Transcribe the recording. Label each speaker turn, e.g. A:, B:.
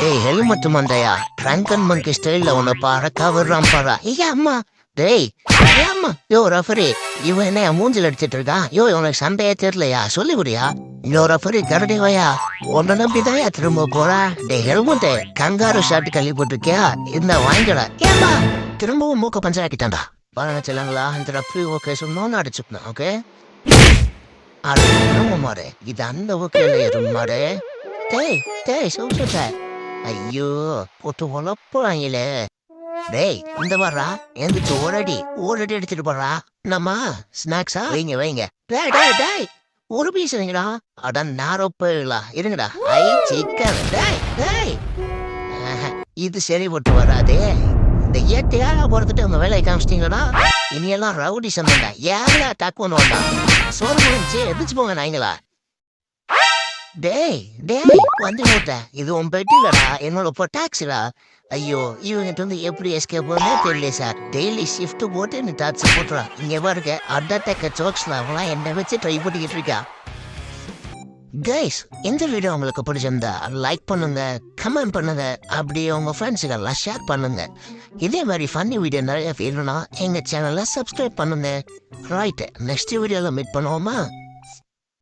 A: டேய் ஹெல்மெட் மண்டையா ட்ரங்கன் மங்கி ஸ்டைல்ல உன்னை பாற கவர்றான் பாரா ஐயா அம்மா. டேய் ஐயா அம்மா. யோ ரஃபரி இவன் என்ன மூஞ்சில் அடிச்சிட்டு இருக்கான்? யோ உனக்கு சண்டையே தெரியலையா? சொல்லி விடியா யோ ரஃபரி கரடிவையா வையா. உன்னை நம்பிதாயா திரும்ப போறா? டேய் ஹெல்மெட் கங்காரு ஷர்ட் கழி போட்டிருக்கியா? இந்த வாங்கிடா. ஏமா திரும்பவும் மூக்க பஞ்சாக்கிட்டான்டா பாருங்க செல்லாங்களா இந்த ரஃபரி ஓகே சொன்னோன்னு அடிச்சுக்கணும் ஓகே அட மாடு இது அந்த ஓகே எறும் மாடு டேய் டேய் சொல்லிட்ட ஐயோ போட்டு உழப்பாயில டேய் இந்த வர்றா எந்திரிச்சு ஓரடி ஓரடி எடுத்துட்டு போறா நம்ம ஸ்நாக்ஸா? வைங்க வைங்க. டேய் டேய் டேய் ஒரு பீஸ் இருங்கடா அதான் நாரோ போயிடலாம் இருங்கடா. ஐ சிக்கன் டேய் டேய். இது சரி போட்டு வராதே. இந்த ஏட்டையா பொறுத்துட்டு உங்க வேலையை காமிச்சிட்டீங்களா இனியெல்லாம் ரவுடி சந்தா ஏன் அட்டாக் பண்ணுவாண்டா சோறு முடிஞ்சு எதிர்த்து போங்க நாய்ங்களா. டேய் டேய் வந்துட்டேன் இது உன் பெட்டிலடா என்னோட பொட்டாக்ஸிடா ஐயோ இவங்கிட்ட வந்து எப்படி எஸ்கேப் பண்ணே தெரியல சார் டெய்லி ஷிஃப்ட் போட்டு நீ டாக்ஸி போட்டுறா இங்கே பாருங்க அட்டாக்க ஜோக்ஸ்ல அவங்களாம் என்னை வச்சு ட்ரை பண்ணிக்கிட்டு இருக்கா. கைஸ் இந்த வீடியோ உங்களுக்கு பிடிச்சிருந்தா லைக் பண்ணுங்க கமெண்ட் பண்ணுங்க அப்படியே உங்க ஃப்ரெண்ட்ஸுக்கு எல்லாம் ஷேர் பண்ணுங்க. இதே மாதிரி ஃபன்னி வீடியோ நிறைய வேணும்னா எங்க சேனலை சப்ஸ்கிரைப் பண்ணுங்க. ரைட் நெக்ஸ்ட் வீடியோல மீட் பண்ணுவோமா?